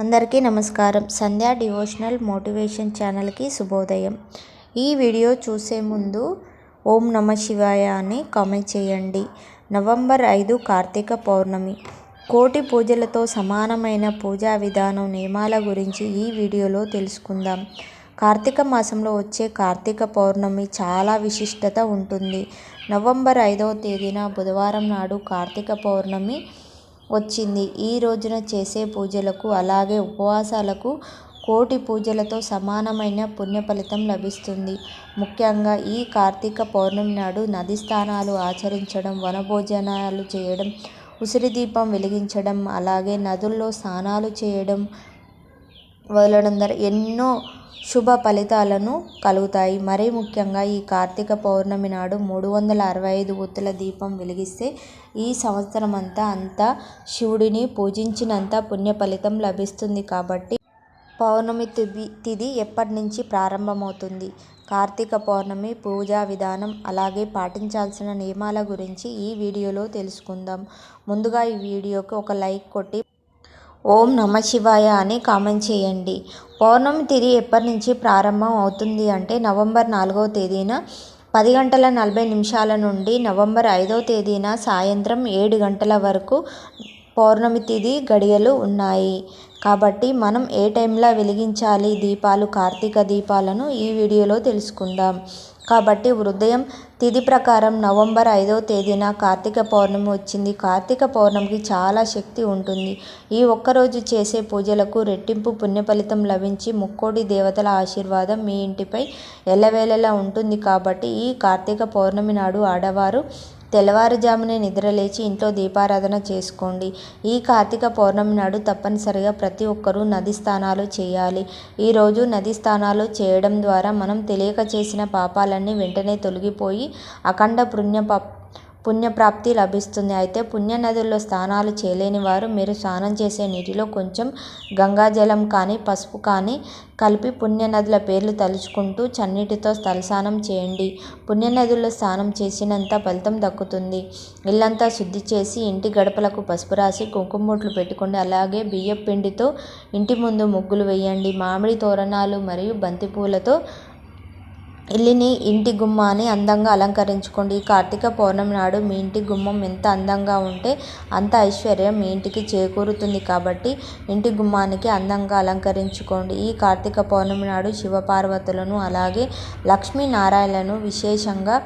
అందరికీ నమస్కారం. సంధ్యా devotional motivation ఛానల్కి శుభోదయం. ఈ వీడియో చూసే ముందు ఓం నమ శివాయ అని కామెంట్ చేయండి. నవంబర్ ఐదు కార్తీక పౌర్ణమి. కోటి పూజలతో సమానమైన పూజా విధానం నియమాల గురించి ఈ వీడియోలో తెలుసుకుందాం. కార్తీక మాసంలో వచ్చే కార్తీక పౌర్ణమి చాలా విశిష్టత ఉంటుంది. నవంబర్ ఐదవ తేదీన బుధవారం నాడు కార్తీక పౌర్ణమి వచ్చింది. ఈ రోజున చేసే పూజలకు అలాగే ఉపవాసాలకు కోటి పూజలతో సమానమైన పుణ్య ఫలితం లభిస్తుంది. ముఖ్యంగా ఈ కార్తీక పౌర్ణమి నాడు నది స్నానాలు ఆచరించడం వనభోజనాలు చేయడం ఉసిరి దీపం వెలిగించడం అలాగే నదుల్లో స్నానాలు చేయడం వదలడం ద్వారా ఎన్నో శుభ ఫలితాలను కలుగుతాయి. మరీ ముఖ్యంగా ఈ కార్తీక పౌర్ణమి నాడు మూడు వందల అరవై ఐదు ఒత్తుల దీపం వెలిగిస్తే ఈ సంవత్సరం అంతా అంతా శివుడిని పూజించినంత పుణ్య ఫలితం లభిస్తుంది కాబట్టి పౌర్ణమి తిథి తిథి ఎప్పటి నుంచి ప్రారంభమవుతుంది. కార్తీక పౌర్ణమి పూజా విధానం అలాగే పాటించాల్సిన నియమాల గురించి ఈ వీడియోలో తెలుసుకుందాం. ముందుగా ఈ వీడియోకి ఒక లైక్ కొట్టి ఓం నమ శివాయ అని కామెంట్ చేయండి. పౌర్ణమి తిరిగి ఎప్పటి నుంచి ప్రారంభం అవుతుంది అంటే నవంబర్ నాలుగవ తేదీన పది గంటల నలభై నిమిషాల నుండి నవంబర్ ఐదవ తేదీన సాయంత్రం ఏడు గంటల వరకు పౌర్ణమి తిథి గడియలు ఉన్నాయి. కాబట్టి మనం ఏ టైంలో వెలిగించాలి దీపాలు కార్తీక దీపాలను ఈ వీడియోలో తెలుసుకుందాం. కాబట్టి ఉదయం తిథి ప్రకారం నవంబర్ ఐదవ తేదీన కార్తీక పౌర్ణమి వచ్చింది. కార్తీక పౌర్ణమికి చాలా శక్తి ఉంటుంది. ఈ ఒక్కరోజు చేసే పూజలకు రెట్టింపు పుణ్య ఫలితం లభించి ముక్కోటి దేవతల ఆశీర్వాదం మీ ఇంటిపై ఎల్లవేళలా ఉంటుంది. కాబట్టి ఈ కార్తీక పౌర్ణమి నాడు ఆడవారు తెల్లవారుజామునే నిద్రలేచి ఇంట్లో దీపారాధన చేసుకోండి. ఈ కార్తీక పౌర్ణమి నాడు తప్పనిసరిగా ప్రతి ఒక్కరూ నది స్నానాలు చేయాలి. ఈరోజు నది స్నానాలు చేయడం ద్వారా మనం తెలియక చేసిన పాపాలన్నీ వెంటనే తొలగిపోయి అఖండ పుణ్య పుణ్యప్రాప్తి లభిస్తుంది. అయితే పుణ్యనదుల్లో స్నానాలు చేయలేని వారు మీరు స్నానం చేసే నీటిలో కొంచెం గంగాజలం కానీ పసుపు కానీ కలిపి పుణ్యనదుల పేర్లు తలుచుకుంటూ చన్నీటితో తలస్నానం చేయండి. పుణ్యనదుల్లో స్నానం చేసినంత ఫలితం దక్కుతుంది. ఇల్లంతా శుద్ధి చేసి ఇంటి గడపలకు పసుపు రాసి కుంకుమొట్లు పెట్టుకోండి. అలాగే బియ్యం పిండితో ఇంటి ముందు ముగ్గులు వేయండి. మామిడి తోరణాలు మరియు బంతిపూలతో ఇల్లుని ఇంటి గుమ్మాన్ని అందంగా అలంకరించుకోండి. ఈ కార్తీక పౌర్ణమి నాడు మీ ఇంటి గుమ్మం ఎంత అందంగా ఉంటే అంత ఐశ్వర్యం మీ ఇంటికి చేకూరుతుంది. కాబట్టి ఇంటి గుమ్మానికి అందంగా అలంకరించుకోండి. ఈ కార్తీక పౌర్ణమి నాడు శివపార్వతులను అలాగే లక్ష్మీనారాయణను విశేషంగా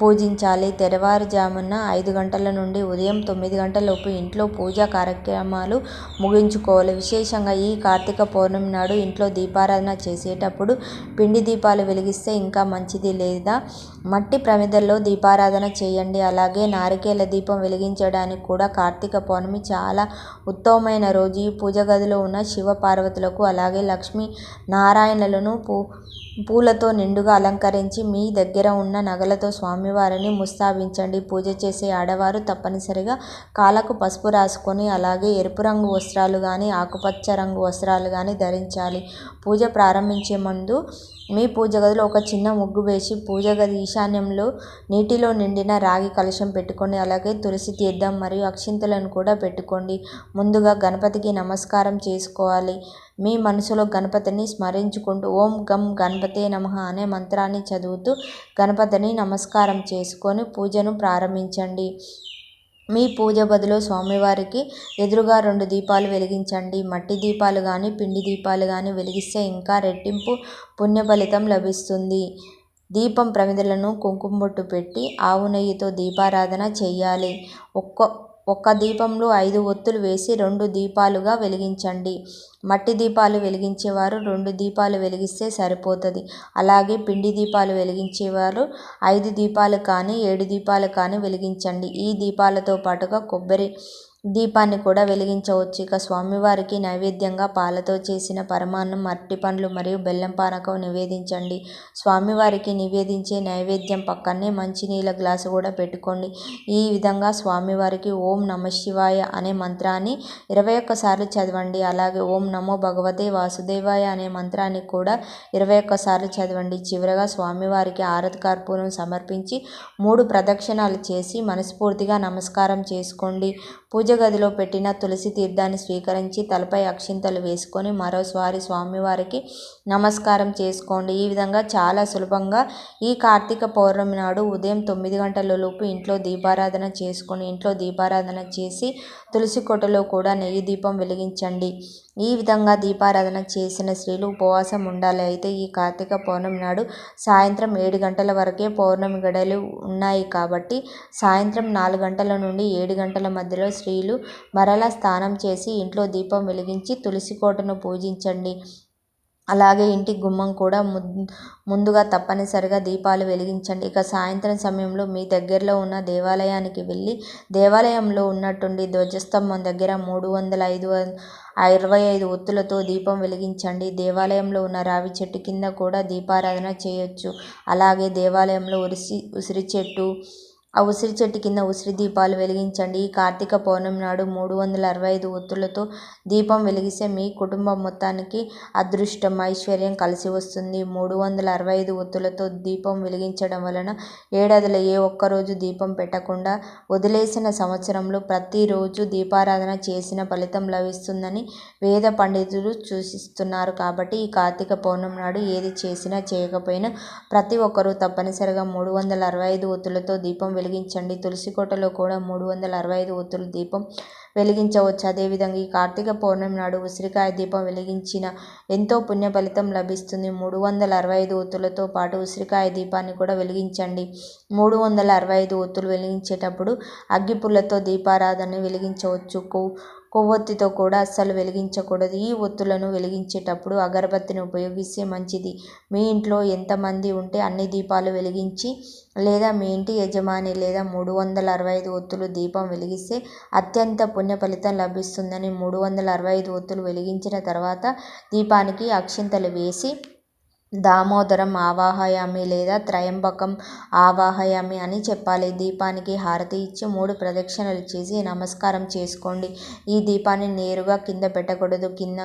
పూజించాలి. తెల్లవారుజామున ఐదు గంటల నుండి ఉదయం తొమ్మిది గంటలలోపు ఇంట్లో పూజా కార్యక్రమాలు ముగించుకోవాలి. విశేషంగా ఈ కార్తీక పౌర్ణమి నాడు ఇంట్లో దీపారాధన చేసేటప్పుడు పిండి దీపాలు వెలిగిస్తే ఇంకా మంచిది లేదా? మట్టి ప్రమిదల్లో దీపారాధన చేయండి. అలాగే నారికేల దీపం వెలిగించడానికి కూడా కార్తీక పౌర్ణమి చాలా ఉత్తమమైన రోజు. ఈ పూజ గదిలో ఉన్న శివ పార్వతులకు అలాగే లక్ష్మీ నారాయణలను పూ పూలతో నిండుగా అలంకరించి మీ దగ్గర ఉన్న నగలతో స్వామివారిని ముస్తాబించండి. పూజ చేసే ఆడవారు తప్పనిసరిగా కాళ్ళకు పసుపు రాసుకొని అలాగే ఎరుపు రంగు వస్త్రాలు కానీ ఆకుపచ్చ రంగు వస్త్రాలు కానీ ధరించాలి. పూజ ప్రారంభించే ముందు మీ పూజ గదిలో ఒక చిన్న ముగ్గు వేసి పూజ గది ఈశాన్యంలో నీటిలో నిండిన రాగి కలశం పెట్టుకోండి అలాగే తులసి తీర్థం మరియు అక్షింతలను కూడా పెట్టుకోండి. ముందుగా గణపతికి నమస్కారం చేసుకోవాలి. మీ మనసులో గణపతిని స్మరించుకుంటూ ఓం గం గణపతే నమ అనే మంత్రాన్ని చదువుతూ గణపతిని నమస్కారం చేసుకొని పూజను ప్రారంభించండి. మీ పూజ బదిలో స్వామివారికి ఎదురుగా రెండు దీపాలు వెలిగించండి. మట్టి దీపాలు కానీ పిండి దీపాలు కానీ వెలిగిస్తే ఇంకా రెట్టింపు పుణ్య ఫలితం లభిస్తుంది. దీపం ప్రమిదలను కుంకుమ బొట్టు పెట్టి ఆవు నెయ్యితో దీపారాధన చేయాలి ఒక్క ఒక్క దీపంలో ఐదు ఒత్తులు వేసి రెండు దీపాలుగా వెలిగించండి. మట్టి దీపాలు వెలిగించేవారు రెండు దీపాలు వెలిగిస్తే సరిపోతుంది. అలాగే పిండి దీపాలు వెలిగించేవారు ఐదు దీపాలు కానీ ఏడు దీపాలు కానీ వెలిగించండి. ఈ దీపాలతో పాటుగా కొబ్బరి దీపాన్ని కూడా వెలిగించవచ్చు. ఇక స్వామివారికి నైవేద్యంగా పాలతో చేసిన పరమాన్నం అరటి పండ్లు మరియు బెల్లం పానకం నివేదించండి. స్వామివారికి నివేదించే నైవేద్యం పక్కనే మంచినీళ్ళ గ్లాసు కూడా పెట్టుకోండి. ఈ విధంగా స్వామివారికి ఓం నమ శివాయ అనే మంత్రాన్ని ఇరవై ఒక్కసార్లు చదవండి. అలాగే ఓం నమో భగవతే వాసుదేవాయ అనే మంత్రాన్ని కూడా ఇరవై ఒక్కసార్లు చదవండి. చివరగా స్వామివారికి ఆరతి కర్పూరం సమర్పించి మూడు ప్రదక్షిణాలు చేసి మనస్ఫూర్తిగా నమస్కారం చేసుకోండి. పూజ గదిలో పెట్టిన తులసి తీర్థాన్ని స్వీకరించి తలపై అక్షింతలు వేసుకొని మరోసారి స్వామివారికి నమస్కారం చేసుకోండి. ఈ విధంగా చాలా సులభంగా ఈ కార్తీక పౌర్ణమి నాడు ఉదయం తొమ్మిది గంటల లోపు ఇంట్లో దీపారాధన చేసుకొని ఇంట్లో దీపారాధన చేసి తులసి కోటలో కూడా నెయ్యి దీపం వెలిగించండి. ఈ విధంగా దీపారాధన చేసిన స్త్రీలు ఉపవాసం ఉండాలి. అయితే ఈ కార్తీక పౌర్ణమి నాడు సాయంత్రం ఏడు గంటల వరకే పౌర్ణమి గడలు ఉన్నాయి కాబట్టి సాయంత్రం నాలుగు గంటల నుండి ఏడు గంటల మధ్యలో స్త్రీలు మరలా స్నానం చేసి ఇంట్లో దీపం వెలిగించి తులసి కోటను పూజించండి. అలాగే ఇంటి గుమ్మం కూడా ముందుగా తప్పనిసరిగా దీపాలు వెలిగించండి. ఇక సాయంత్రం సమయంలో మీ దగ్గరలో ఉన్న దేవాలయానికి వెళ్ళి దేవాలయంలో ఉన్నట్టుండి ధ్వజస్తంభం దగ్గర మూడు వందల ఐదు ఇరవై ఐదు ఒత్తులతో దీపం వెలిగించండి. దేవాలయంలో ఉన్న రావి చెట్టు కింద కూడా దీపారాధన చేయొచ్చు. అలాగే దేవాలయంలో ఉరిసి ఉసిరి చెట్టు ఆ ఉసిరి చెట్టు కింద ఉసిరి దీపాలు వెలిగించండి. ఈ కార్తీక పౌర్ణమి నాడు మూడు వందల అరవై ఐదు ఒత్తులతో దీపం వెలిగిస్తే మీ కుటుంబం మొత్తానికి అదృష్టం ఐశ్వర్యం కలిసి వస్తుంది. మూడు వందల అరవై ఐదు ఒత్తులతో దీపం వెలిగించడం వలన ఏడాదిలో ఏ ఒక్కరోజు దీపం పెట్టకుండా వదిలేసిన సంవత్సరంలో ప్రతిరోజు దీపారాధన చేసిన ఫలితం లభిస్తుందని వేద పండితులు సూచిస్తున్నారు. కాబట్టి ఈ కార్తీక పౌర్ణమి నాడు ఏది చేసినా చేయకపోయినా ప్రతి ఒక్కరూ తప్పనిసరిగా మూడు వందల అరవై ఐదు ఒత్తులతో దీపం వెలిగించండి. తులసి కోటలో కూడా మూడు వందల అరవై ఐదు ఒత్తుల దీపం వెలిగించవచ్చు. అదేవిధంగా ఈ కార్తీక పౌర్ణమి నాడు ఉసిరికాయ దీపం వెలిగించిన ఎంతో పుణ్య ఫలితం లభిస్తుంది. మూడు వందల అరవై ఐదు ఒత్తులతో పాటు ఉసిరికాయ దీపాన్ని కూడా వెలిగించండి. మూడు వందల అరవై ఐదు ఒత్తులు వెలిగించేటప్పుడు అగ్గిపుల్లతో దీపారాధన వెలిగించవచ్చు. కొవ్వొత్తితో కూడా అస్సలు వెలిగించకూడదు. ఈ ఒత్తులను వెలిగించేటప్పుడు అగరబత్తిని ఉపయోగిస్తే మంచిది. మీ ఇంట్లో ఎంతమంది ఉంటే అన్ని దీపాలు వెలిగించి లేదా మీ ఇంటి యజమాని లేదా మూడు వందల అరవై ఐదు ఒత్తులు దీపం వెలిగిస్తే అత్యంత పుణ్య ఫలితం లభిస్తుందని మూడు వందల అరవై ఐదు ఒత్తులు వెలిగించిన తర్వాత దీపానికి అక్షింతలు వేసి దామోదరం ఆవాహయామి లేదా త్రయంబకం ఆవాహయామి అని చెప్పాలి. దీపానికి హారతి ఇచ్చి మూడు ప్రదక్షిణలు చేసి నమస్కారం చేసుకోండి. ఈ దీపాన్ని నేరుగా కింద పెట్టకూడదు. కింద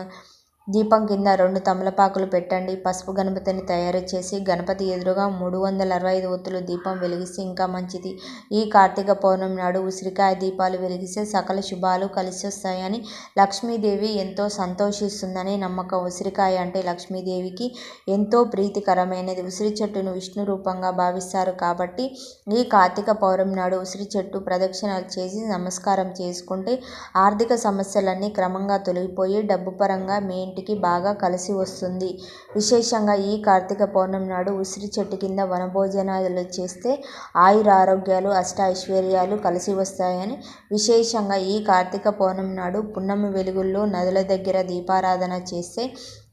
దీపం కింద రెండు తమలపాకులు పెట్టండి. పసుపు గణపతిని తయారు చేసి గణపతి ఎదురుగా మూడు వందల అరవై ఐదు ఒత్తులు దీపం వెలిగిస్తే ఇంకా మంచిది. ఈ కార్తీక పౌర్ణమి నాడు ఉసిరికాయ దీపాలు వెలిగిస్తే సకల శుభాలు కలిసి వస్తాయని లక్ష్మీదేవి ఎంతో సంతోషిస్తుందని నమ్మకం. ఉసిరికాయ అంటే లక్ష్మీదేవికి ఎంతో ప్రీతికరమైనది. ఉసిరి చెట్టును విష్ణు రూపంగా భావిస్తారు కాబట్టి ఈ కార్తీక పౌర్ణమి నాడు ఉసిరి చెట్టు ప్రదక్షిణలు చేసి నమస్కారం చేసుకుంటే ఆర్థిక సమస్యలన్నీ క్రమంగా తొలగిపోయి డబ్బు పరంగా మెయిన్ ఇంటికి బాగా కలిసి వస్తుంది. విశేషంగా ఈ కార్తీక పౌర్ణమి నాడు ఉసిరి చెట్టు కింద వనభోజనాలు చేస్తే ఆయుర ఆరోగ్యాలు అష్ట ఐశ్వర్యాలు కలిసి వస్తాయని. విశేషంగా ఈ కార్తీక పౌర్ణమి నాడు పున్నమి వెలుగుల్లో నదుల దగ్గర దీపారాధన చేస్తే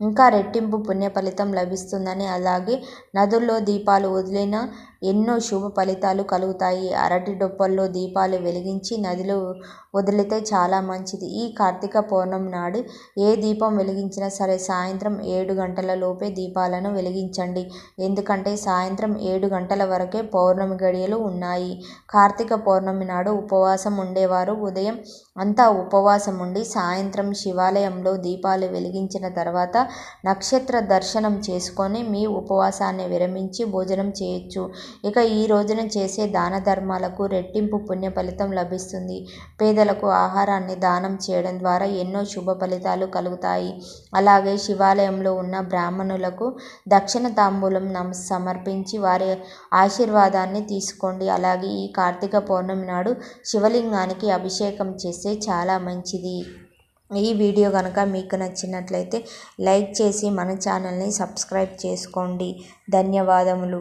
ఇంకా రెట్టింపు పుణ్య ఫలితం లభిస్తుందని. అలాగే నదుల్లో దీపాలు వదిలిన ఎన్నో శుభ ఫలితాలు కలుగుతాయి. అరటి డొప్పల్లో దీపాలు వెలిగించి నదిలో వదిలితే చాలా మంచిది. ఈ కార్తీక పౌర్ణమి నాడు ఏ దీపం వెలిగించినా సరే సాయంత్రం ఏడు గంటల లోపే దీపాలను వెలిగించండి. ఎందుకంటే సాయంత్రం ఏడు గంటల వరకే పౌర్ణమి గడియలు ఉన్నాయి. కార్తీక పౌర్ణమి నాడు ఉపవాసం ఉండేవారు. ఉదయం అంతా ఉపవాసం ఉండి సాయంత్రం శివాలయంలో దీపాలు వెలిగించిన తర్వాత నక్షత్ర దర్శనం చేసుకొని మీ ఉపవాసాన్ని విరమించి భోజనం చేయొచ్చు. ఇక ఈ రోజున చేసే దాన ధర్మాలకు రెట్టింపు పుణ్య ఫలితం లభిస్తుంది. పేదలకు ఆహారాన్ని దానం చేయడం ద్వారా ఎన్నో శుభ ఫలితాలు కలుగుతాయి. అలాగే శివాలయంలో ఉన్న బ్రాహ్మణులకు దక్షిణ తాంబూలం నమ సమర్పించి వారి ఆశీర్వాదాన్ని తీసుకోండి. అలాగే ఈ కార్తీక పౌర్ణమి నాడు శివలింగానికి అభిషేకం చేస్తే చాలా మంచిది. ఈ వీడియో కనుక మీకు నచ్చినట్లయితే లైక్ చేసి మన ఛానల్ని సబ్స్క్రైబ్ చేసుకోండి. ధన్యవాదములు.